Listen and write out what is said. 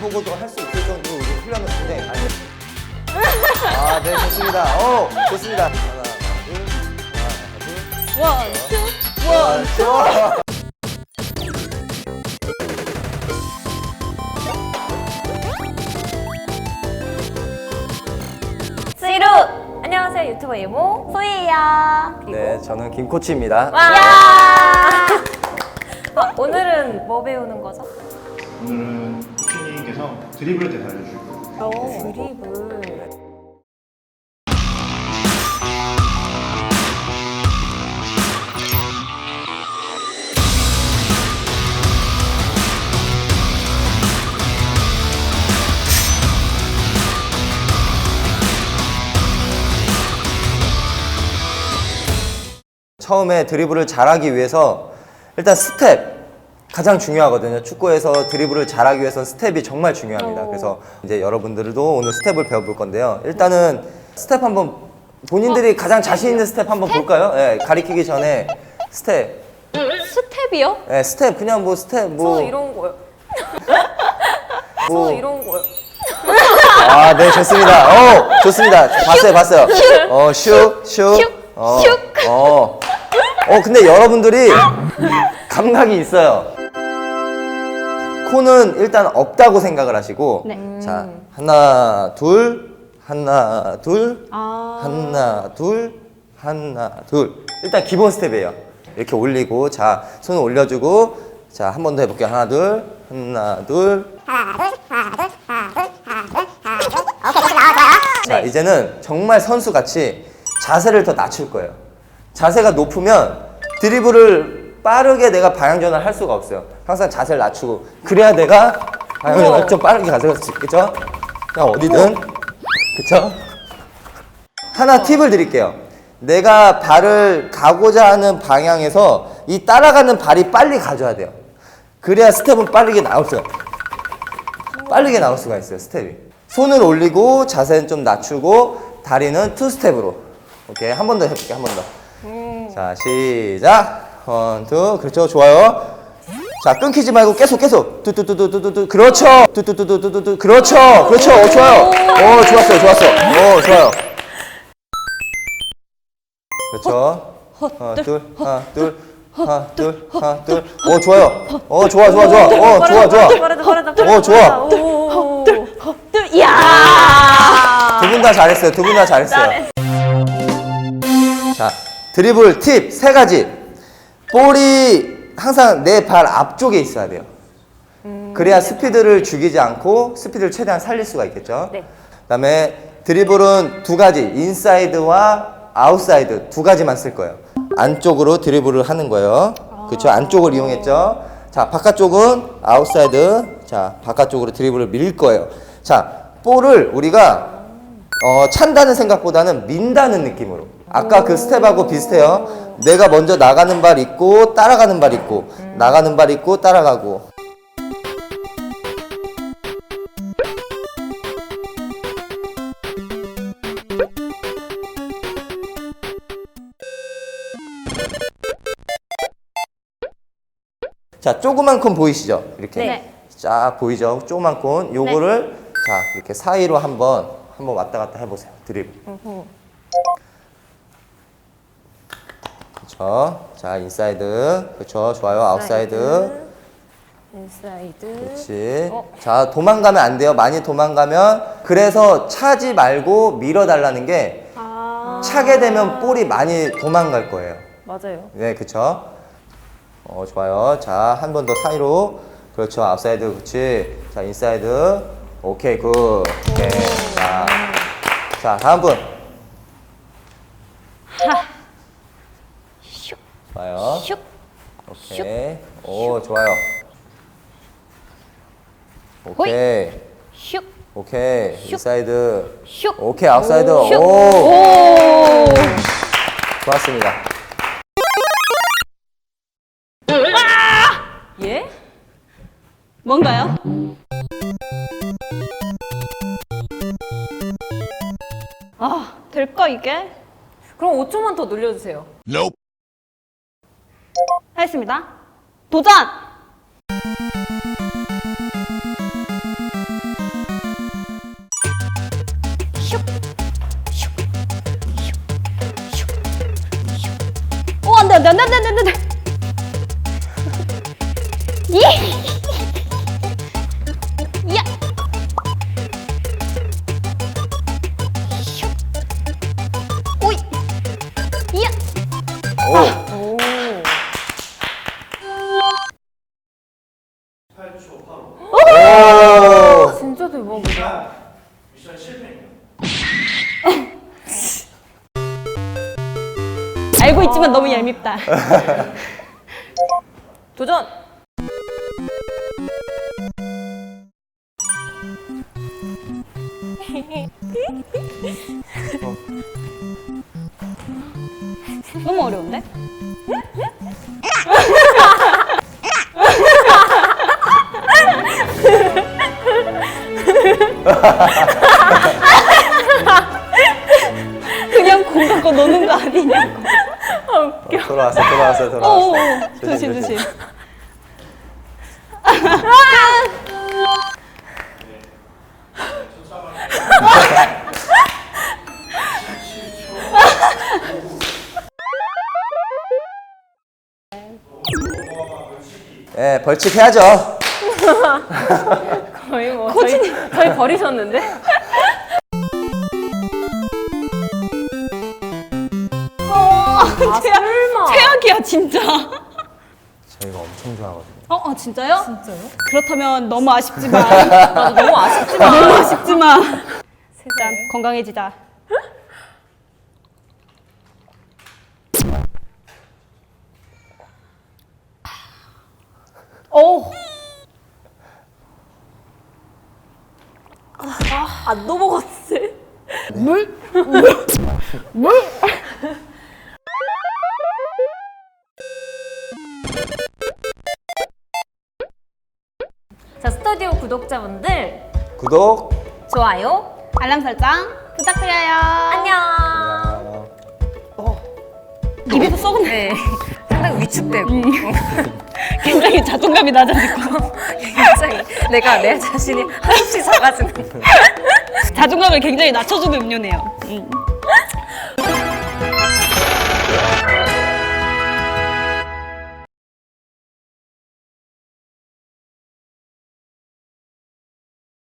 보고도 할 수 있을 정도로 우리 훈련을 굉장히 많이. 아, 네, 좋습니다. 어, 좋습니다. 하나, 둘, 하나, 둘. 원, 투, 원. 좋아. 안녕하세요, 유튜버 예모 소희예요. 그리고 네, 저는 김코치입니다. 와! 아, 오늘은 뭐 배우는 거죠? 오늘은 코치님께서 드리블에 대해서 알려주실 거예요. 드리블. 처음에 드리블을 잘하기 위해서 일단 스텝 가장 중요하거든요. 축구에서 드리블을 잘하기 위해서는 스텝이 정말 중요합니다. 그래서 이제 여러분들도 오늘 스텝을 배워볼 건데요. 일단은 스텝 한번 본인들이 가장 자신 있는 스텝 한번 볼까요? 예, 가리키기 전에 스텝. 스텝이요? 예, 스텝 그냥 뭐 스텝 뭐 저 이런 거요. 뭐- 저 이런 거요. 아, 네, 좋습니다. 어, 좋습니다. 봤어요, 봤어요. 어, 슉, 슉. 슉, 어, 슉. 어. 어, 근데 여러분들이 감각이 있어요. 코는 일단 없다고 생각을 하시고. 네. 자, 하나, 둘, 하나, 둘, 아. 하나, 둘, 하나, 둘. 일단 기본 스텝이에요. 이렇게 올리고, 자, 손을 올려주고, 자, 한 번 더 해볼게요. 하나, 둘, 하나, 둘. 자, 이제는 정말 선수같이 자세를 더 낮출 거예요. 자세가 높으면 드리블을 빠르게 내가 방향전환을 할 수가 없어요. 항상 자세를 낮추고. 그래야 내가 방향전환을 좀 빠르게 가져갈 수 있겠죠? 그냥 어디든. 그쵸? 하나 팁을 드릴게요. 내가 발을 가고자 하는 방향에서 이 따라가는 발이 빨리 가져야 돼요. 그래야 스텝은 빠르게 나올 수가 빠르게 나올 수가 있어요 스텝이. 손을 올리고 자세는 좀 낮추고 다리는 투 스텝으로. 오케이 한 번 더 해볼게요 한 번더자 시작. 원투. 그렇죠 좋아요 자 끊기지 말고 계속 계속 뚜뚜뚜뚜뚜뚜 그렇죠 뚜뚜뚜뚜뚜뚜 그렇죠 그렇죠 어, 좋아요 오 좋았어요 좋았어 오 좋아요 그렇죠 하나 둘 하나 둘 하나 둘 하나 둘오 좋아요 어 좋아 좋아 좋아 어 좋아 좋아. 오, 좋아. 오. 또, 이야! 두 분 다 잘했어요. 두 분 다 잘했어요. 자, 드리블 팁 세 가지. 볼이 항상 내 발 앞쪽에 있어야 돼요. 그래야 스피드를 죽이지 않고 스피드를 최대한 살릴 수가 있겠죠. 네. 그다음에 드리블은 두 가지, 인사이드와 아웃사이드 두 가지만 쓸 거예요. 안쪽으로 드리블을 하는 거예요. 그렇죠? 안쪽을 이용했죠. 자, 바깥쪽은 아웃사이드. 자, 바깥쪽으로 드리블을 밀 거예요. 자, 볼을 우리가 어, 찬다는 생각보다는 민다는 느낌으로. 아까 그 스텝하고 비슷해요. 내가 먼저 나가는 발 있고 따라가는 발 있고 나가는 발 있고 따라가고. 자, 조그만 콘 보이시죠? 이렇게. 네. 쫙 보이죠? 조그만 콘. 요거를 자, 이렇게 사이로 한번 한번 왔다 갔다 해 보세요. 드리블. 그렇죠. 자, 인사이드. 그렇죠. 좋아요. 아웃사이드. 인사이드. 그렇지. 어. 자, 도망가면 안 돼요. 많이 도망가면 그래서 차지 말고 밀어 달라는 게 아. 차게 되면 볼이 많이 도망갈 거예요. 맞아요. 네, 그쵸? 어, 좋아요. 자, 한 번 더 사이로. 그렇죠. 아웃사이드, 그렇지. 자, 인사이드. 오케이, 굿. 오케이. 자, 자 다음 분. 좋아요. 슉! 오케이. 오, 좋아요. 오케이. 슉! 오케이. 인사이드. 슉! 오케이, 아웃사이드. 슉! 오. 오! 좋았습니다. 예? 뭔가요? 아, 될까 이게? 그럼 5초만 더 늘려주세요. Nope. 하겠습니다. 도전! 오, 어, 안 돼, 안 돼, 안 돼, 안 돼, 안 돼. 예! 오. 오. 8초 8호. 오. 진짜 대박이다. 미션 실패입니다. 알고 있지만 너무 얄밉다. 도전. 너무 어려운데? 그냥 공 갖고 노는 거 아니냐고. 어, 돌아왔어, 돌아왔어, 오, 돌아왔어. 오, 조심 조심. 예, 벌칙 해야죠. 거의 뭐 저희, 저희 버리셨는데? 아 설마. 최악이야 진짜. 저희가 엄청 좋아하거든요. 어, 어 진짜요? 진짜요? 그렇다면 너무 아쉽지만 너무 아쉽지만. 너무 아쉽지만 세상에. 건강해지자. 오, 안 넘어갔어. 물? 자 스터디오 구독자분들 구독. 좋아요. 알람 설정 부탁드려요. 안녕. 아, 입에서 썩은 네. 상당히 위축되고 굉장히 자존감이 낮아지고 굉장히 내가 내 자신이 한없이 작아지는. 자존감을 굉장히 낮춰주는 음료네요. 음.